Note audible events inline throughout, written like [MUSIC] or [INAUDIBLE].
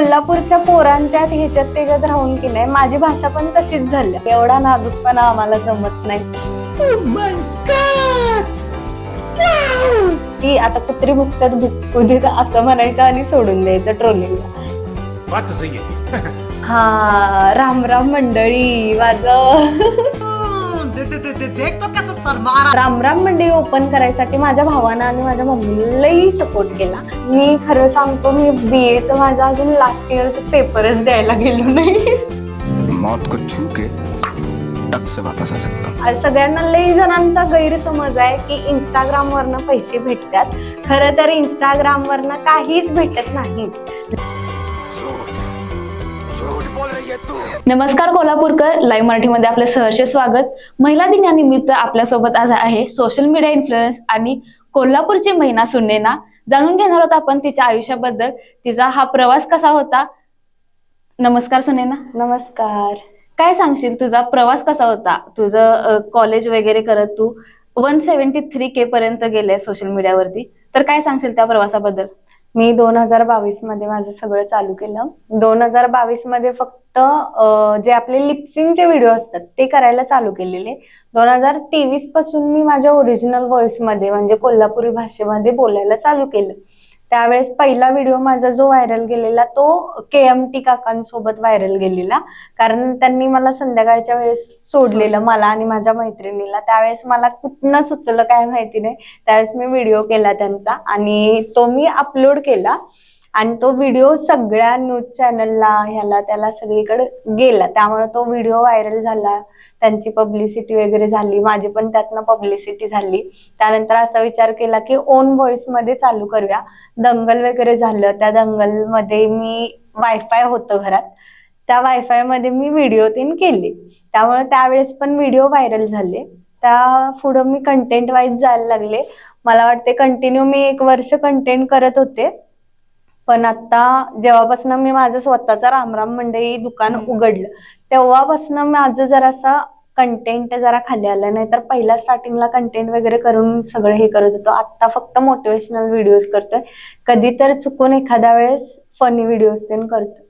कोल्हापूरच्या पोरांच्या ह्याच्यात त्याच्यात राहून की नाही माझी भाषा पण तशीच झाली. एवढा नाजूकपणा आम्हाला जमत नाही. की आता कुत्री भुकतात भुकू देत असं म्हणायचं आणि सोडून द्यायचं ट्रोलिंगला. बात तो सही है हा राम राम मंडळी माझं [LAUGHS] राम राम मंडळी ओपन करायसाठी माझ्या भावानं आणि माझ्या मम्मीलाही सपोर्ट केला. मी खरं सांगतो मी बी एचं माझा अजून लास्ट इयरचं पेपरच द्यायला गेलो नाही. मौत को छू के टक से वापस आ सकता आज सगळ्यांना लई जणांचा गैरसमज आहे की इंस्टाग्राम वरनं पैसे भेटतात. खरं तर इंस्टाग्राम वरनं काहीच भेटत नाही. नमस्कार कोल्हापूरकर लाईव्ह मराठीमध्ये आपले सहर्ष स्वागत. महिला दिनानिमित्त आपल्यासोबत आज आहे सोशल मीडिया इन्फ्लुएन्स आणि कोल्हापूरची महिना सुनेना. जाणून घेणार आहोत आपण तिच्या आयुष्याबद्दल. तिचा हा प्रवास कसा होता? नमस्कार सुनेना. नमस्कार. काय सांगशील? तुझा प्रवास कसा होता? तुझं कॉलेज वगैरे करत तू? वन सेव्हन्टी थ्री के पर्यंत गेले सोशल मीडियावरती तर काय सांगशील त्या प्रवासाबद्दल? मी दोन हजार बावीसमध्ये माझं सगळं चालू केलं. दोन हजार बावीसमध्ये फक्त जे आपले लिप्सिंगचे व्हिडिओ असतात ते करायला चालू केलेले. दोन हजार तेवीसपासून मी माझ्या ओरिजिनल व्हॉइसमध्ये म्हणजे कोल्हापुरी भाषेमध्ये बोलायला चालू केलं. त्यावेळेस पहिला व्हिडिओ माझा जो व्हायरल गेलेला तो के एम टी काकांसोबत व्हायरल गेलेला. कारण त्यांनी मला संध्याकाळच्या वेळेस सोडलेलं मला आणि माझ्या मैत्रिणीला. त्यावेळेस मला कुठनं सुचलं काय माहिती नाही. त्यावेळेस मी व्हिडिओ केला त्यांचा आणि तो मी अपलोड केला. आणि तो व्हिडिओ सगळ्या न्यूज चॅनलला ह्याला त्याला सगळीकडे गेला. त्यामुळे तो व्हिडिओ व्हायरल झाला. त्यांची पब्लिसिटी वगैरे झाली माझी पण त्यातनं पब्लिसिटी झाली. त्यानंतर असा विचार केला की ओन व्हॉइसमध्ये चालू करूया. दंगल वगैरे झालं त्या दंगलमध्ये मी वायफाय होतं घरात. त्या वायफायमध्ये मी व्हिडिओ तीन केले. त्यामुळे त्यावेळेस पण व्हिडिओ व्हायरल झाले. त्या पुढं मी कंटेंट वाईज जायला लागले. मला वाटते कंटिन्यू मी एक वर्ष कंटेंट करत होते. पण आता जेव्हापासून मी माझं स्वतःचा रामराम मंडई दुकान. उघडलं तेव्हापासून माझं जरासा कंटेंट जरा खाली आलं. नाही तर पहिला स्टार्टिंगला कंटेंट वगैरे करून सगळं हे करत होतो. आता फक्त मोटिवेशनल व्हिडिओज करतोय. कधी तर चुकून एखाद्या वेळेस फनी व्हिडिओज ते करतोय.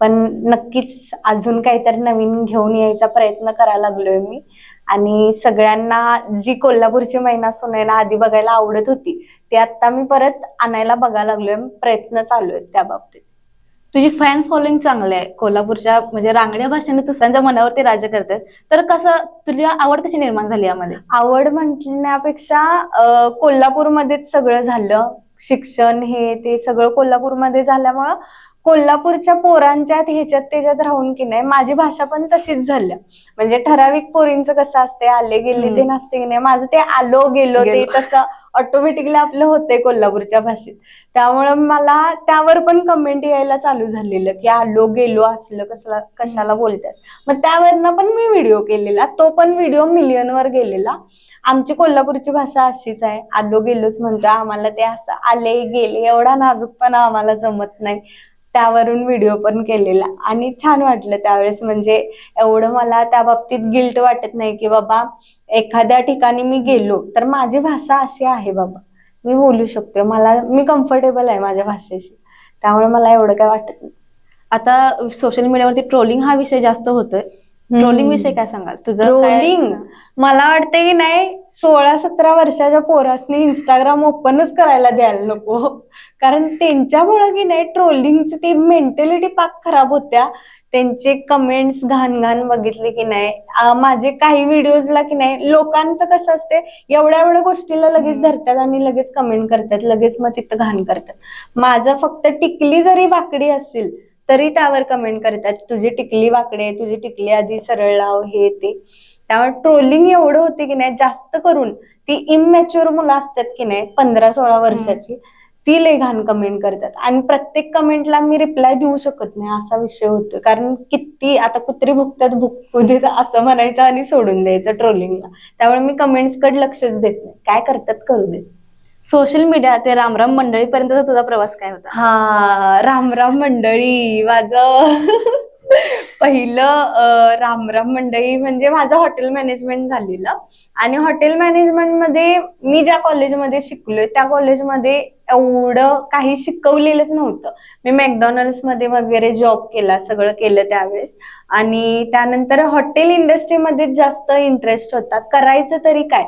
पण नक्कीच अजून काहीतरी नवीन घेऊन यायचा प्रयत्न करायला लागलोय मी. आणि सगळ्यांना जी कोल्हापूरची महिना सुनायला आधी बघायला आवडत होती ती आता मी परत आणायला बघायला लागलोय प्रयत्न चालू आहेत त्या बाबतीत. तुझी फॅन फॉलोइंग चांगली आहे. कोल्हापूरच्या म्हणजे रांगड्या भाषेने तू स्वतःच्या मनावरती राज्य करते तर कसं तुझी आवड कशी निर्माण झाली यामध्ये? आवड म्हणण्यापेक्षा कोल्हापूरमध्येच सगळं झालं. शिक्षण हे ते सगळं कोल्हापूरमध्ये झाल्यामुळं कोल्हापूरच्या पोरांच्या ह्याच्यात त्याच्यात राहून की नाही माझी भाषा पण तशीच झाली म्हणजे ठराविक पोरींचं कसं असते आले गेले ते. नसते की नाही माझं ते आलो गेलो ते. तसं ऑटोमॅटिकली आपलं होतंय कोल्हापूरच्या भाषेत. त्यामुळं मला त्यावर पण कमेंट यायला चालू झालेलं की आलो गेलो असलं कसला कशाला बोलतेस? मग त्यावरनं पण मी व्हिडिओ केलेला तो पण व्हिडिओ मिलियनवर गेलेला. आमची कोल्हापूरची भाषा अशीच आहे आलो गेलोच म्हणतो आम्हाला ते असं आले गेले एवढा नाजूकपणा आम्हाला जमत नाही. त्यावरून व्हिडिओ पण केलेला. आणि छान वाटलं त्यावेळेस. म्हणजे एवढं मला त्या बाबतीत गिल्ट वाटत नाही की बाबा एखाद्या ठिकाणी मी गेलो तर माझी भाषा अशी आहे बाबा. मी बोलू शकते मला मी कम्फर्टेबल आहे माझ्या भाषेशी. त्यामुळे मला एवढं काय वाटत नाही. आता सोशल मीडियावरती ट्रोलिंग हा विषय जास्त होतोय. ट्रोलिंग विषय काय सांगाल? तुझं ट्रोलिंग? मला वाटतं की नाही सोळा सतरा वर्षाच्या पोरासनी इंस्टाग्राम ओपनच करायला द्यायला नको. कारण त्यांच्यामुळे की नाही ट्रोलिंगची ती मेंटॅलिटी पाक खराब होत्या. त्यांचे कमेंट्स घाण घाण बघितले की नाही. माझे काही व्हिडिओजला की नाही लोकांचं कसं असते एवढ्या एवढ्या गोष्टीला लगेच धरतात आणि लगेच कमेंट करतात लगेच मग तिथं घाण करतात. माझं फक्त टिकली जरी वाकडी असेल तरी त्यावर कमेंट करतात तुझी टिकली वाकडे तुझी टिकली आधी सरळ लाव हे ते. त्यामुळे ट्रोलिंग एवढं होते की नाही जास्त करून ती इमॅच्युअर मुलं असतात की नाही पंधरा सोळा वर्षाची ती लय घाण कमेंट करतात. आणि प्रत्येक कमेंटला मी रिप्लाय देऊ शकत नाही असा विषय होतो कारण किती आता कुत्री भुकतात भुकू देत असं म्हणायचं आणि सोडून द्यायचं ट्रोलिंगला त्यामुळे मी कमेंट्सकडे लक्षच देत नाही. काय करतात करू देत सोशल मीडिया ते रामराम मंडळीपर्यंतचा तुझा प्रवास काय होता? हा राम राम मंडळी माझं पहिलं रामराम मंडळी म्हणजे माझं हॉटेल मॅनेजमेंट झालेलं. आणि हॉटेल मॅनेजमेंटमध्ये मी ज्या कॉलेजमध्ये शिकलोय त्या कॉलेजमध्ये एवढं काही शिकवलेलंच नव्हतं. मी मॅकडॉनल्ड्समध्ये वगैरे जॉब केला सगळं केलं त्यावेळेस. आणि त्यानंतर हॉटेल इंडस्ट्रीमध्ये जास्त इंटरेस्ट होता. करायचं तरी काय?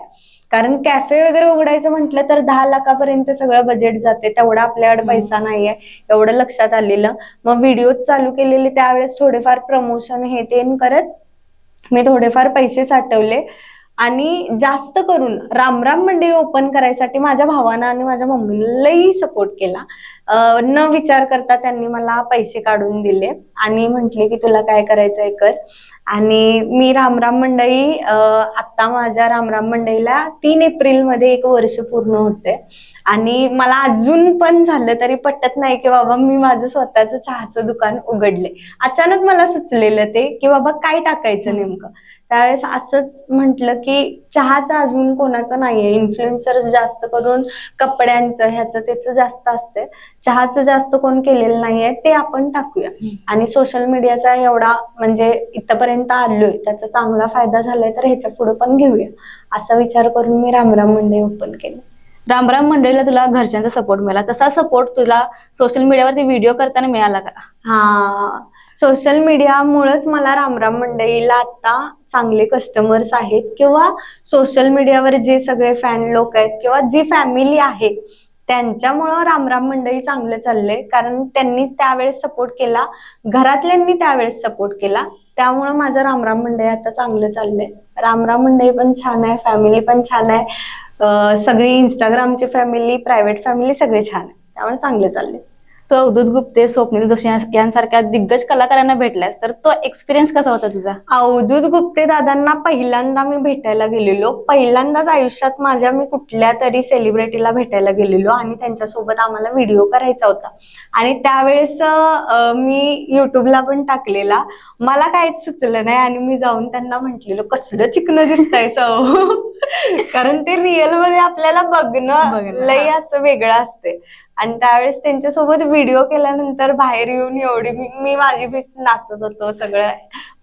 कारण कॅफे वगैरे उघडायचं म्हटलं तर दहा लाखापर्यंत सगळं बजेट जाते. तेवढा आपल्याकडे पैसा नाहीये. एवढं लक्षात आलेलं. मग व्हिडिओ चालू केलेले त्यावेळेस थोडेफार प्रमोशन हे ते करत मी थोडेफार पैसे साठवले. आणि जास्त करून रामराम मंडई ओपन करायसाठी माझ्या भावानं आणि माझ्या मम्मीने लई सपोर्ट केला. न विचार करता त्यांनी मला पैसे काढून दिले आणि म्हटले की तुला काय करायचंय कर. आणि मी रामराम मंडई आत्ता आता माझ्या रामराम मंडईला तीन एप्रिलमध्ये एक वर्ष पूर्ण होते आणि मला अजून पण झालं तरी पटत नाही की बाबा मी माझं स्वतःचं चहाचं दुकान उघडले. अचानक मला सुचलेलं ते की बाबा काय टाकायचं नेमकं? त्यावेळेस असंच म्हटलं की चहाचं अजून कोणाचं नाहीये. इन्फ्लुएन्सर जास्त करून कपड्यांचं ह्याचं त्याचं जास्त असते चहाचं जास्त कोण केलेलं नाहीये ते आपण टाकूया. आणि सोशल मीडियाचा एवढा म्हणजे इथपर्यंत आलोय त्याचा चांगला फायदा झालाय तर ह्याच्या पुढे पण घेऊया. असा विचार करून मी रामराम मंडई ओपन केली. रामराम मंडळीला तुला घरच्यांचा सपोर्ट मिळाला. तसा सपोर्ट तुला सोशल मीडियावरती व्हिडिओ करताना मिळाला का? हा. सोशल मीडियामुळेच मला रामराम मंडईला आता चांगले कस्टमर्स आहेत. किंवा सोशल मीडियावर जे सगळे फॅन लोक आहेत किंवा जी फॅमिली आहे त्यांच्यामुळं रामराम मंडई चांगलं चाललंय. कारण त्यांनीच त्यावेळेस सपोर्ट केला. घरातल्यांनी त्यावेळेस सपोर्ट केला. त्यामुळं माझं रामराम मंडई आता चांगलं चाललंय. रामराम मंडई पण छान आहे फॅमिली पण छान आहे. सगळी इंस्टाग्रामची फॅमिली प्रायव्हेट फॅमिली सगळे छान आहे. त्यामुळे चांगलं चाललंय. तो अवधूत गुप्ते स्वप्नील जोशी यांसारख्या दिग्गज कलाकारांना भेटल्यास तर तो एक्सपिरियन्स कसा होता तुझा? अवधूत गुप्ते दादांना पहिल्यांदा मी भेटायला गेलेलो. पहिल्यांदाच आयुष्यात माझ्या मी कुठल्या तरी सेलिब्रिटीला भेटायला गेलेलो आणि त्यांच्यासोबत आम्हाला व्हिडिओ करायचा होता. आणि त्यावेळेस मी युट्यूबला पण टाकलेला. मला काहीच सुचलं नाही आणि मी जाऊन त्यांना म्हटलेलो कसलं चिकन दिसतंय सौ? [LAUGHS] कारण ते रिअलमध्ये आपल्याला बघणं हा. असं वेगळं असते आणि त्यावेळेस त्यांच्यासोबत व्हिडिओ केल्यानंतर बाहेर येऊन एवढी मी मी माझी बीच नाचत होतो सगळं.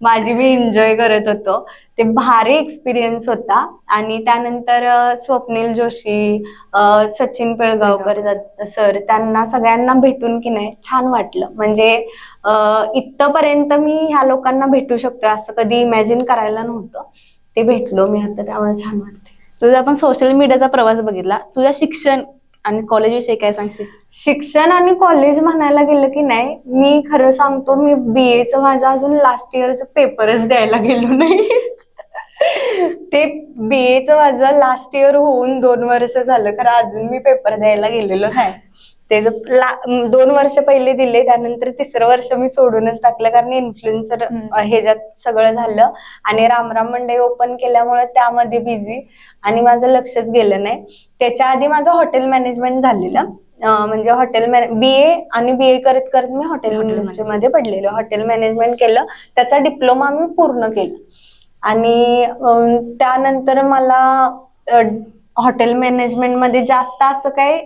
माझी मी एन्जॉय करत होतो. ते भारी एक्सपिरियन्स होता. आणि त्यानंतर स्वप्नील जोशी सचिन पिळगावकर सर त्यांना सगळ्यांना भेटून की नाही छान वाटलं. म्हणजे इथपर्यंत मी ह्या लोकांना भेटू शकतो असं कधी इमॅजिन करायला नव्हतं. ते भेटलो मी आता त्यामुळे छान वाटते तुझा आपण सोशल मीडियाचा प्रवास बघितला. तुझ्या शिक्षण आणि कॉलेज विषयी काय सांगशील? शिक्षण आणि कॉलेज म्हणायला गेलं की नाही मी खरं सांगतो मी बीएचं माझं अजून लास्ट इयरचं पेपरच द्यायला गेलो नाही. ते बीएचं माझं लास्ट इयर होऊन दोन वर्ष झालं खरं अजून मी पेपर द्यायला गेलेलो नाही. त्याचं दोन वर्ष पहिले दिले त्यानंतर तिसरं वर्ष मी सोडूनच टाकलं कारण इन्फ्लुएन्सर ह्याच्यात सगळं झालं. आणि रामराम मंडई ओपन केल्यामुळे त्यामध्ये बिझी आणि माझं लक्षच गेलं नाही. त्याच्या आधी माझं हॉटेल मॅनेजमेंट झालेलं. म्हणजे हॉटेल बी ए आणि बी ए करत करत मी हॉटेल इंडस्ट्रीमध्ये पडलेलो. हॉटेल मॅनेजमेंट केलं. त्याचा डिप्लोमा मी पूर्ण केला. आणि त्यानंतर मला हॉटेल मॅनेजमेंटमध्ये जास्त असं काय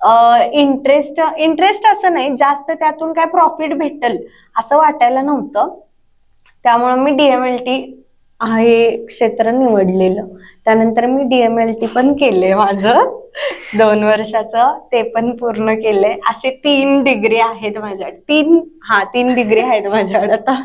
इंटरेस्ट इंटरेस्ट असं नाही जास्त त्यातून काय प्रॉफिट भेटल असं वाटायला नव्हतं. त्यामुळं मी डीएमएलटी हे क्षेत्र निवडलेलं. त्यानंतर मी डीएमएलटी पण केले माझं. दोन वर्षाचं ते पण पूर्ण केलंय असे तीन डिग्री आहेत माझ्याकडे. तीन हा तीन डिग्री आहेत माझ्याकडे आता.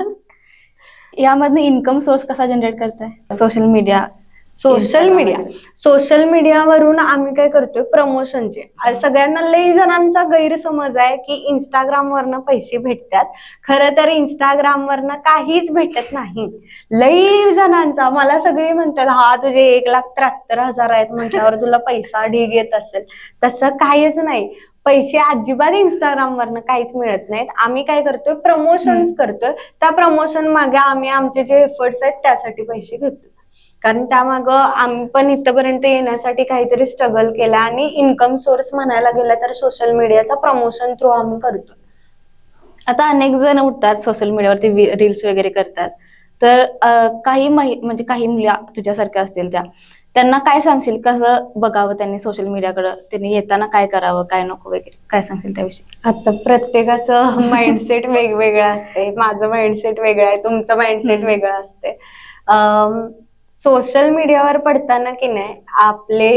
यामधनं इन्कम सोर्स कसा जनरेट करताय? Social media social media social मीडियावरून आम्ही काय करतोय प्रमोशनचे सगळ्यांना लई जणांचा गैरसमज आहे की इंस्टाग्राम वरनं पैसे भेटतात. खरं तर इंस्टाग्राम वरनं काहीच भेटत नाही. लई जणांचा मला सगळे म्हणतात हा तुझे एक लाख त्र्याहत्तर हजार आहेत म्हटल्यावर तुला पैसा ढीग येत असेल. तसं काहीच नाही. पैसे अजिबात इंस्टाग्राम वरनं काहीच मिळत नाहीत. आम्ही काय करतोय प्रमोशन्स करतोय. त्या प्रमोशन मागे आम्ही आमचे जे एफर्ट्स आहेत त्यासाठी पैसे घेतो कारण त्यामागं आम्ही पण इथपर्यंत येण्यासाठी काहीतरी स्ट्रगल केला आणि इन्कम सोर्स म्हणायला गेलं तर सोशल मीडियाचा प्रमोशन थ्रू आम्ही करतो. आता अनेक जण उठतात सोशल मीडियावरती रील्स वगैरे करतात. तर काही महि म्हणजे काही मुली तुझ्यासारख्या असतील त्या. त्यांना काय सांगशील? कसं बघावं त्यांनी सोशल मीडियाकडे त्यांनी येताना काय करावं? काय नको वगैरे? काय सांगशील त्याविषयी? आता प्रत्येकाचं माइंडसेट वेगवेगळं असते. माझं माइंडसेट वेगळं आहे तुमचं माइंडसेट. वेगळं असते. सोशल मीडियावर पडताना की नाही आपले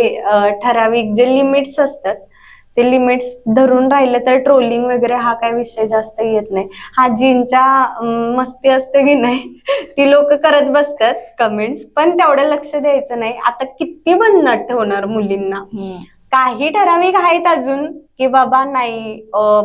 ठराविक जे लिमिट्स असतात ते लिमिट्स धरून राहिलं तर ट्रोलिंग वगैरे हा काय विषय जास्त येत नाही. हा जींच्या मस्ती असते की नाही [LAUGHS] ती लोक करत बसतात कमेंट्स पण तेवढं लक्ष द्यायचं नाही. आता किती बनत ठेवणार मुलींना? काही ठराविक आहेत अजून की बाबा नाही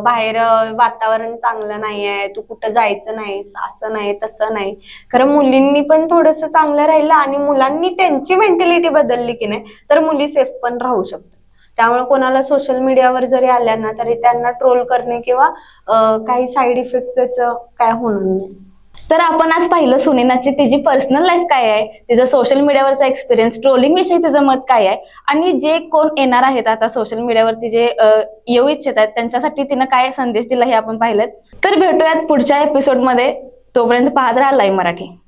बाहेर वातावरण चांगलं नाही आहे तू कुठं जायचं नाहीस असं नाही तसं नाही. खरं मुलींनी पण थोडस चांगलं राहिलं आणि मुलांनी त्यांची मेंटॅलिटी बदलली की नाही तर मुली सेफ पण राहू शकतात. त्यामुळे कोणाला सोशल मीडियावर जरी आल्या ना तरी त्यांना ट्रोल करणे किंवा काही साईड इफेक्ट त्याचं काय होणार नाही. तर आपण आज पाहिलं सुनेनाची तिची पर्सनल लाईफ काय आहे तिचा सोशल मीडियावरचा एक्सपिरियन्स ट्रोलिंग विषयी तिचं मत काय आहे आणि जे कोण येणार आहेत आता सोशल मीडियावरती जे येऊ इच्छित आहेत त्यांच्यासाठी तिनं काय संदेश दिला हे आपण पाहिलं तर भेटूयात पुढच्या एपिसोडमध्ये तोपर्यंत पाहत राहा लाईव्ह मराठी.